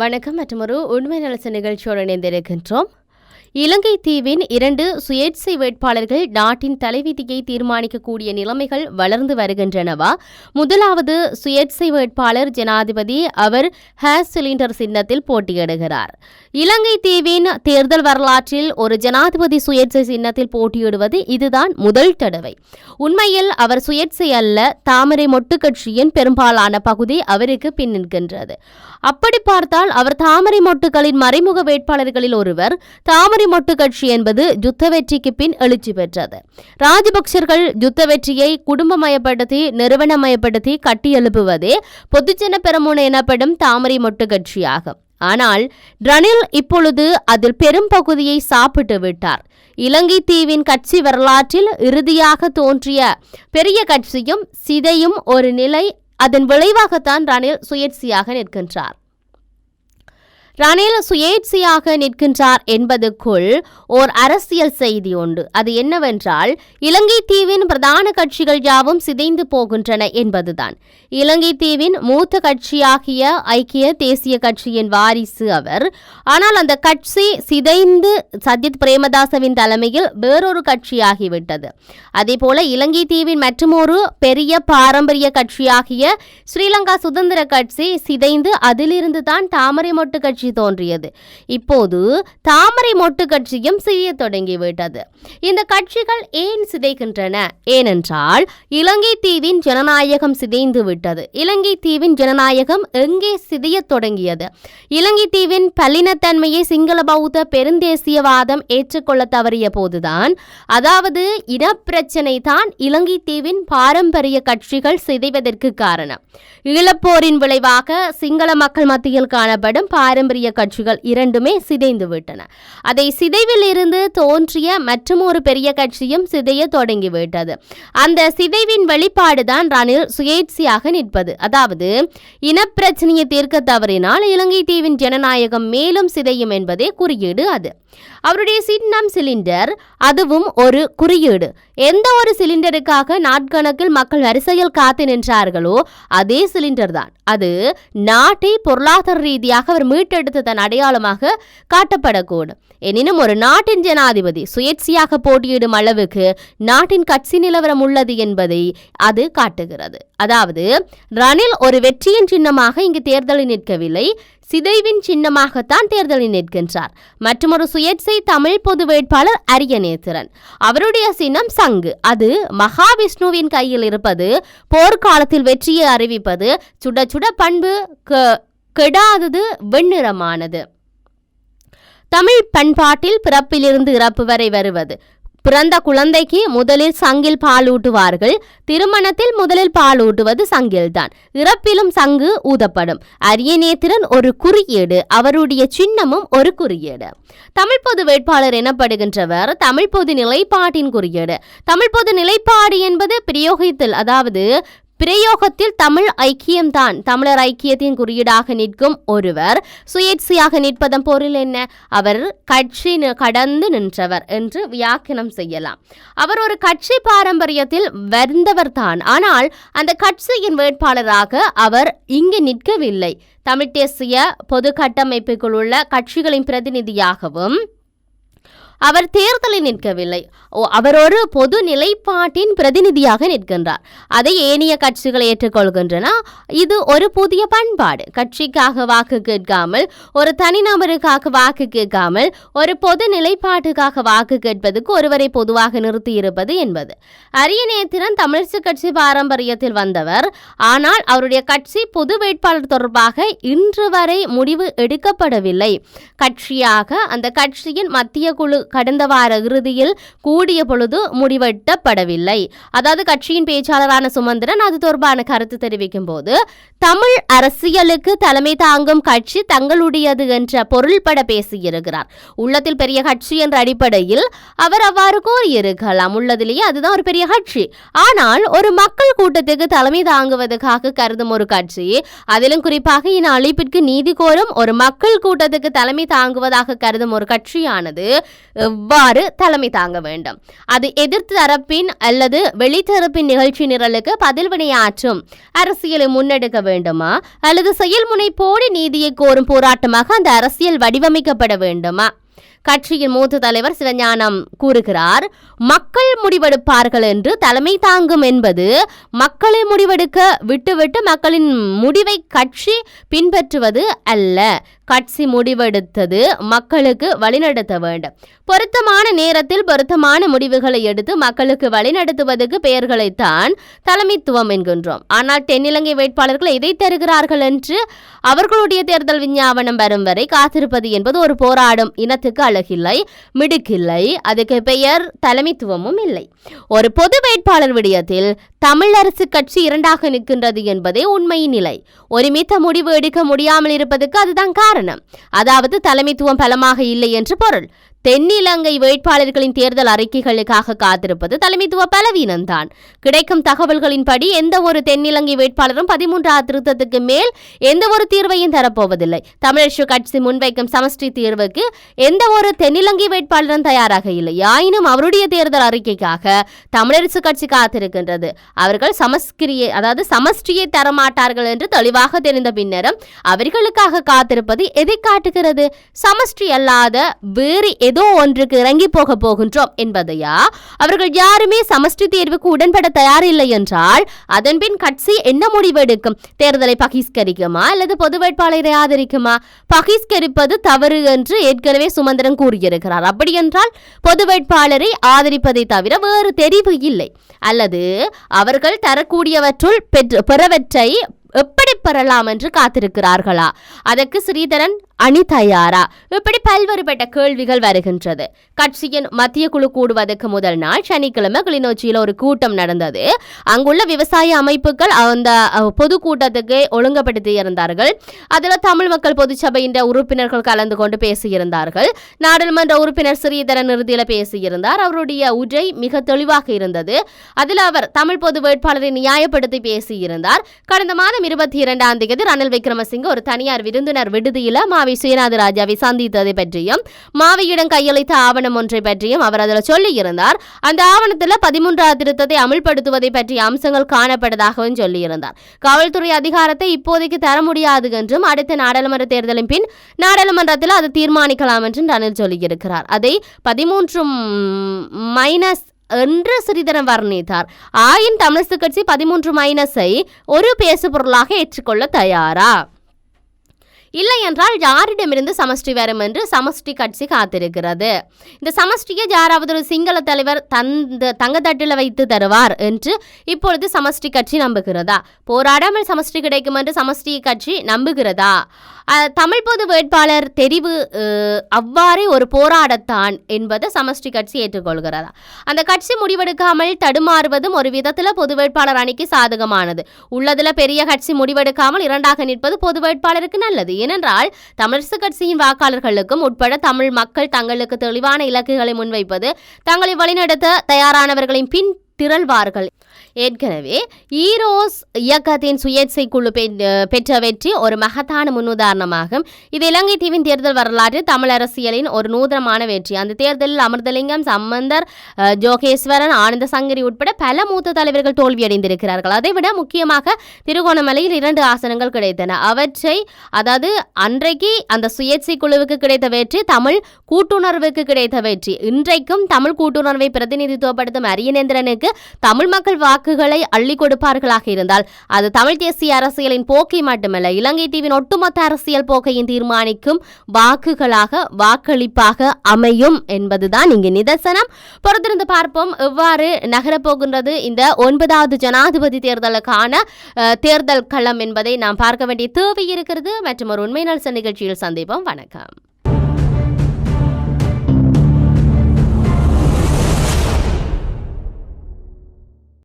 வணக்கம் மற்றும் ஒரு உண்மை நலச நிகழ்ச்சியோடு இணைந்திருக்கின்றோம். இலங்கை தீவின் இரண்டு சுயேட்சை வேட்பாளர்கள் நாட்டின் தலைவிதியை தீர்மானிக்கக்கூடிய நிலைமைகள் வளர்ந்து வருகின்றனவா? முதலாவது சுயேட்சை வேட்பாளர் ஜனாதிபதி அவர் ஹேஸ் சிலிண்டர் சின்னத்தில் போட்டியிடுகிறார். இலங்கை தீவின் தேர்தல் வரலாற்றில் ஒரு ஜனாதிபதி சுயேட்சை சின்னத்தில் போட்டியிடுவது இதுதான் முதல் தடவை. உண்மையில் அவர் சுயேட்சை அல்ல தாமரை மொட்டு கட்சியின் பெரும்பாலான பகுதி அவருக்கு பின் நிற்கின்றது. அப்படி பார்த்தால் அவர் தாமரை மொட்டுகளின் மறைமுக வேட்பாளர்களில் ஒருவர் தாமரை மொட்டு கட்சி என்பது யுத்த வெற்றிக்கு பின் எழுச்சி பெற்றது. ராஜபக்சர்கள் யுத்த வெற்றியை குடும்பமயப்படுத்தி நிறுவனமயப்படுத்தி கட்டியெழுப்புவதே பொதுஜன பெரமுன எனப்படும் தாமரை மொட்டு கட்சியாகும். ஆனால் ரணில் இப்பொழுது அதில் பெரும் பகுதியை சாப்பிட்டு விட்டார். இலங்கை தீவின் கட்சி வரலாற்றில் இறுதியாக தோன்றிய பெரிய கட்சியும் சிதையும் ஒரு நிலை அதன் விளைவாகத்தான் ரணில் சுயேட்சையாக நிற்கின்றார். ரணில் சுயேட்சையாக நிற்கின்றார் என்பதுக்குள் ஓர் அரசியல் செய்தி உண்டு. அது என்னவென்றால் இலங்கை தீவின் பிரதான கட்சிகள் யாவும் சிதைந்து போகின்றன என்பதுதான். இலங்கை தீவின் மூத்த கட்சியாகிய ஐக்கிய தேசிய கட்சியின் வாரிசு அவர் ஆனால் அந்த கட்சி சிதைந்து சஜித் பிரேமதாசவின் தலைமையில் வேறொரு கட்சியாகிவிட்டது. அதேபோல இலங்கை தீவின் மற்றுமொரு பெரிய பாரம்பரிய கட்சியாகிய ஸ்ரீலங்கா சுதந்திர கட்சி சிதைந்து அதிலிருந்து தான் தாமரை மொட்டு கட்சி தோன்றியது. இப்போது தாமரை மொட்டு கட்சியும் செய்ய தொடங்கிவிட்டது. இந்த கட்சிகள் ஏன் சிதைகின்றன? ஏனென்றால் இலங்கை தீவின் ஜனநாயகம் சிதைந்து விட்டது. இலங்கை தீவின் ஜனநாயகம் எங்கே சிதைய தொடங்கியது? இலங்கை தீவின் பல்லினத்தன்மையை சிங்கள பௌத்த பெருந்தேசியவாதம் ஏற்றுக்கொள்ள தவறிய போதுதான் அதாவது இனப்பிரச்சனை தான் இலங்கை தீவின் பாரம்பரிய கட்சிகள் சிதைவதற்கு காரணம். ஈழப்போரின் விளைவாக சிங்கள மக்கள் மத்தியில் காணப்படும் பாரம்பரிய கட்சிகள் இரண்டுமே சிதைந்து விட்டன. அதை சிதைவில் இருந்து தோன்றிய மற்றும் ஒரு பெரிய கட்சியும் சிதைய தொடங்கிவிட்டது அந்த சிதைவின் வெளிப்பாடுதான் ரணில் சுயேட்சையாக நிற்பது. அதாவது இனப்பிரச்சனையை தீர்க்க தவறினால் இலங்கை தீவின் ஜனநாயகம் மேலும் சிதையும் என்பதே குறியீடு அது. அவருடைய சின்னம் சிலிண்டர் அதுவும் ஒரு குறியீடு. எந்த ஒரு சிலிண்டருக்காக நாட்கணக்கில் மக்கள் வரிசையில் காத்து நின்றார்களோ அதே சிலிண்டர் தான். அது நாட்டை பொருளாதார ரீதியாக அவர் மீட்டெடுத்ததன் அடையாளமாக காட்டப்படக்கூடும். எனினும் ஒரு நாட்டின் ஜனாதிபதி சுயேட்சையாக போட்டியிடும் அளவுக்கு நாட்டின் கட்சி நிலவரம் உள்ளது என்பதை அது காட்டுகிறது. அதாவது ரணில் ஒரு வெற்றியின் சின்னமாக இங்கு தேர்தலில் நிற்கவில்லை. சிதைவின் சின்னமாகத்தான் தேர்தலில் நிற்கின்றார். மற்றும் ஒரு சுயேட்சை தமிழ் பொது வேட்பாளர் அரியநேத்திரன். அவருடைய சின்னம் சங்கு. அது மகாவிஷ்ணுவின் கையில் இருப்பது போர்க்காலத்தில் வெற்றியை அறிவிப்பது சுட சுட பண்பு கெடாதது வெண்ணிறமானது. தமிழ் பண்பாட்டில் பிறப்பிலிருந்து இறப்பு வரை வருவது. பிறந்த குழந்தைக்கு முதலில் சங்கில் பாலூட்டுவார்கள். திருமணத்தில் முதலில் பாலூட்டுவது சங்கில்தான். இறப்பிலும் சங்கு ஊதப்படும். அரியநேத்திரன் ஒரு குறியீடு அவருடைய சின்னமும் ஒரு குறியீடு. தமிழ் பொது வேட்பாளர் எனப்படுகின்றவர் தமிழ் பொது நிலைப்பாட்டின் குறியீடு. தமிழ் பொது நிலைப்பாடு என்பது பிரயோகத்தில் அதாவது பிரயோகத்தில் தமிழ் ஐக்கியம்தான். தமிழர் ஐக்கியத்தின் குறியீடாக நிற்கும் ஒருவர் சுயேட்சையாக நிற்பதன் பொருள் என்ன? அவர் கட்சி கடந்து நின்றவர் என்று வியாக்கியம் செய்யலாம். அவர் ஒரு கட்சி பாரம்பரியத்தில் வந்தவர் தான் ஆனால் அந்த கட்சியின் வேட்பாளராக அவர் இங்கு நிற்கவில்லை. தமிழ் தேசிய பொது கட்டமைப்புக்குள் உள்ள கட்சிகளின் பிரதிநிதியாகவும் அவர் தேர்தலில் நிற்கவில்லை. அவர் ஒரு பொது நிலைப்பாட்டின் பிரதிநிதியாக நிற்கின்றார். அதை ஏனைய கட்சிகள் ஏற்றுக்கொள்கின்றன. இது ஒரு புதிய பண்பாடு. கட்சிக்காக வாக்கு கேட்காமல் ஒரு தனிநபருக்காக வாக்கு கேட்காமல் ஒரு பொது நிலைப்பாட்டுக்காக வாக்கு கேட்பதற்கு ஒருவரை பொதுவாக நிறுத்தியிருப்பது என்பது. அரியநேத்திரன் தமிழிசை கட்சி பாரம்பரியத்தில் வந்தவர். ஆனால் அவருடைய கட்சி பொது வேட்பாளர் தொடர்பாக இன்று வரை முடிவு எடுக்கப்படவில்லை. கட்சியாக அந்த கட்சியின் மத்திய குழு கடந்த வார இறுதியில் கூடிய பொழுது முடிவெட்டப்படவில்லை. அதாவது கட்சியின் பேச்சாளரான சுமந்திரன் அது தொடர்பான கருத்து தெரிவிக்கும் போது தமிழ் அரசியலுக்கு தலைமை தாங்கும் கட்சி தங்களுடையது என்ற பொருள்பட பேசியிருக்கிறார். உள்ளத்தில் பெரிய கட்சி என்ற அடிப்படையில் அவர் அவ்வாறு கோரியிருக்கலாம் உள்ளதிலேயே அதுதான் ஒரு பெரிய கட்சி. ஆனால் ஒரு மக்கள் கூட்டத்துக்கு தலைமை தாங்குவதற்காக கருதும் ஒரு கட்சி அதிலும் குறிப்பாக இன அழிப்பிற்கு நீதி கோரும் ஒரு மக்கள் கூட்டத்துக்கு தலைமை தாங்குவதாக கருதும் ஒரு கட்சியானது எவ்வாறு தலைமை தாங்க வேண்டும்? அது எதிர்த்து தரப்பின் அல்லது வெளித்தரப்பின் நிகழ்ச்சி நிரலுக்கு பதில் வினையாற்றும் அரசியலை முன்னெடுக்க வேண்டுமா? அல்லது செயல்முனைப்போடு நீதியை கோரும் போராட்டமாக அந்த அரசியல் வடிவமைக்கப்பட வேண்டுமா? கட்சியின் மூத்த தலைவர் சிவஞானம் கூறுகிறார் மக்கள் முடிவெடுப்பார்கள் என்று தலைமை தாங்கும் என்பது மக்களை முடிவெடுக்க விட்டுவிட்டு மக்களின் முடிவை கட்சி பின்பற்றுவது அல்ல. கட்சி முடிவெடுத்தது மக்களுக்கு வழிநடத்த வேண்டும். பொருத்தமான நேரத்தில் பொருத்தமான முடிவுகளை எடுத்து மக்களுக்கு வழிநடத்துவதற்கு பெயர்களைத்தான் தலைமைத்துவம் என்கின்றோம். ஆனால் தென்னிலங்கை வேட்பாளர்கள் இதை தருகிறார்கள் என்று அவர்களுடைய தேர்தல் விஞ்ஞாபனம் வரும் வரை காத்திருப்பது என்பது ஒரு போராடும் இனத்துக்கு அழகில்லை மிடுக்கில்லை. அதுக்கு பெயர் தலைமைத்துவமும் இல்லை. ஒரு பொது வேட்பாளர் விடயத்தில் தமிழரசு கட்சி இரண்டாக நிற்கின்றது என்பதே உண்மையின் நிலை. ஒருமித்த முடிவு எடுக்க முடியாமல் இருப்பதற்கு அதுதான் காரணம். அதாவது தலைமைத்துவம் பலமாக இல்லை என்று பொருள். தென்னிலங்கை வேட்பாளர்களின் தேர்தல் அறிக்கைகளுக்காக காத்திருப்பது தலைமைத்துவ பலவீனம்தான். கிடைக்கும் தகவல்களின்படி எந்த ஒரு தென்னிலங்கை வேட்பாளரும் பதிமூன்றாவது திருத்தத்துக்கு மேல் எந்த ஒரு தீர்வையும் தரப்போவதில்லை. தமிழரசு கட்சி முன்வைக்கும் சமஷ்டி தீர்வுக்கு எந்த ஒரு தென்னிலங்கை வேட்பாளரும் தயாராக இல்லை. ஆயினும் அவருடைய தேர்தல் அறிக்கைக்காக தமிழரசு கட்சி காத்திருக்கின்றது. அவர்கள் சமஸ்கிரியை அதாவது சமஷ்டியை தரமாட்டார்கள் என்று தெளிவாக தெரிந்த பின்னரும் அவர்களுக்காக காத்திருப்பது எதை காட்டுகிறது? சமஷ்டி அல்லாத வேறு ஏதோ ஒன்றுக்கு இறங்கி போக போகின்றோம். என்பதையா? அவர்கள் யாருமே சமஷ்டி தேர்வுக்கு உடன்பட தயாரில்லை என்றால் அதன்பின் கட்சி என்ன முடிவெடுக்கும்? தேர்தலை பகிஷ்கரிக்குமா? அல்லது பொது வேட்பாளரை ஆதரிக்குமா? பகிஷ்கரிப்பது தவறு என்று ஏற்கனவே சுமந்திரன் கூறியிருக்கிறார். அப்படி என்றால் பொது வேட்பாளரை ஆதரிப்பதை தவிர வேறு தெரிவு இல்லை. அல்லது அவர்கள் தரக்கூடியவற்றுள் பெற்று பெறவற்றை எப்படி பெறலாம் என்று காத்திருக்கிறார்களா? அதற்கு ஸ்ரீதரன் அணி தயாரா? இப்படி பல்வேறுபட்ட கேள்விகள் வருகின்றது. கட்சியின் மத்திய குழு கூடுவதற்கு முதல் நாள் சனிக்கிழமை கிளிநொச்சியில் ஒரு கூட்டம் நடந்தது. அங்குள்ள விவசாய அமைப்புகள் அந்த பொது கூட்டத்துக்கு ஒழுங்குபடுத்தி இருந்தார்கள். அதில் தமிழ் மக்கள் பொதுச்சபையின் உறுப்பினர்கள் கலந்து கொண்டு பேசியிருந்தார்கள். நாடாளுமன்ற உறுப்பினர் ஸ்ரீதரன் இறுதியில் பேசியிருந்தார். அவருடைய உரை மிக தெளிவாக இருந்தது. அதில் அவர் தமிழ் பொது வேட்பாளரை நியாயப்படுத்தி பேசியிருந்தார். கடந்த மாதம் இருபத்தி இரண்டாம் தேதி ரணில் விக்ரமசிங்க ஒரு தனியார் விருந்தினர் விடுதியில் மாவட்ட சுயநாத ராஜாவை சந்தித்ததை பற்றியும் மாவியிடம் கையளித்த ஆவணம் ஒன்றை பற்றியும் அவர் அதில் சொல்லியிருந்தார். அந்த ஆவணத்தில் பதிமூன்றாவது திருத்தத்தை அமல்படுத்துவதை பற்றிய அம்சங்கள் காணப்பட்டதாகவும் சொல்லியிருந்தார். காவல்துறை அதிகாரத்தை இப்போதைக்கு தர முடியாது என்றும் அடுத்த நாடாளுமன்ற தேர்தலின் பின் நாடாளுமன்றத்தில் அதை தீர்மானிக்கலாம் என்றும் ரணில் சொல்லியிருக்கிறார். அதை பதிமூன்று மைனஸ் என்று சிறிதரம் வர்ணித்தார். ஆயின் தமிழரசு கட்சி பதிமூன்று மைனஸை ஒரு பேசு பொருளாக ஏற்றுக்கொள்ள தயாரா? இல்லை என்றால் யாரிடமிருந்து சமஷ்டி வரும் என்று சமஷ்டி கட்சி காத்திருக்கிறது. இந்த சமஷ்டியை யாராவது ஒரு சிங்கள தலைவர் தந்த தங்கத்தட்டில் வைத்து தருவார் என்று இப்பொழுது சமஷ்டி கட்சி நம்புகிறதா? போராடாமல் சமஷ்டி கிடைக்கும் என்று சமஷ்டி கட்சி நம்புகிறதா? தமிழ் பொது வேட்பாளர் தெரிவு அவ்வாறே ஒரு போராடத்தான் என்பதை சமஷ்டி கட்சி ஏற்றுக்கொள்கிறதா? அந்த கட்சி முடிவெடுக்காமல் தடுமாறுவதும் ஒரு விதத்தில் பொது வேட்பாளர் அணிக்கு சாதகமானது. உள்ளதில் பெரிய கட்சி முடிவெடுக்காமல் இரண்டாக நிற்பது பொது வேட்பாளருக்கு நல்லது. ஏனென்றால் தமிழரசு கட்சியின் வாக்காளர்களுக்கும் உட்பட தமிழ் மக்கள் தங்களுக்கு தெளிவான இலக்குகளை முன்வைப்பது தங்களை வழிநடத்த தயாரானவர்களின் பின் திரள்வார்கள். ஏற்கனவே ஈரோஸ் இயக்கத்தின் சுயேட்சை குழு பெ- பெற்ற வெற்றி ஒரு மகத்தான முன்னுதாரணமாகும். இது இலங்கை தீவின் தேர்தல் வரலாற்று தமிழ் அரசியலின் ஒரு நூதனமான வெற்றி. அந்த தேர்தலில் அமிர்தலிங்கம் சம்பந்தர் ஜோகேஸ்வரன் ஆனந்த சங்கரி உட்பட பல மூத்த தலைவர்கள் தோல்வியடைந்திருக்கிறார்கள். அதைவிட முக்கியமாக திருகோணமலையில் இரண்டு ஆசனங்கள் கிடைத்தன. அவற்றை அதாவது அன்றைக்கு அந்த சுயேட்சை குழுவுக்கு கிடைத்த வெற்றி தமிழ் கூட்டுணர்வுக்கு கிடைத்த வெற்றி. இன்றைக்கும் தமிழ் கூட்டுணர்வை பிரதிநிதித்துவப்படுத்தும் அரியநேந்திரனுக்கு தமிழ் மக்கள் வாக்குகளை அள்ளி கொடுப்பார்களாக இருந்தால் அது தமிழ் தேசிய அரசியலின் போக்கை மட்டுமல்ல இலங்கை தீவின் ஒட்டுமொத்த அரசியல் போக்கையும் தீர்மானிக்கும் வாக்குகளாக வாக்களிப்பாக அமையும் என்பதுதான் இங்கு நிதர்சனம். பொறுத்திருந்து பார்ப்போம் எவ்வாறு நகரப்போகின்றது இந்த ஒன்பதாவது ஜனாதிபதி தேர்தலுக்கான தேர்தல் களம் என்பதை நாம் பார்க்க வேண்டிய தேவை இருக்கிறது. மற்றும் ஒரு உண்மை நல்ச நிகழ்ச்சியில் சந்திப்போம். வணக்கம்.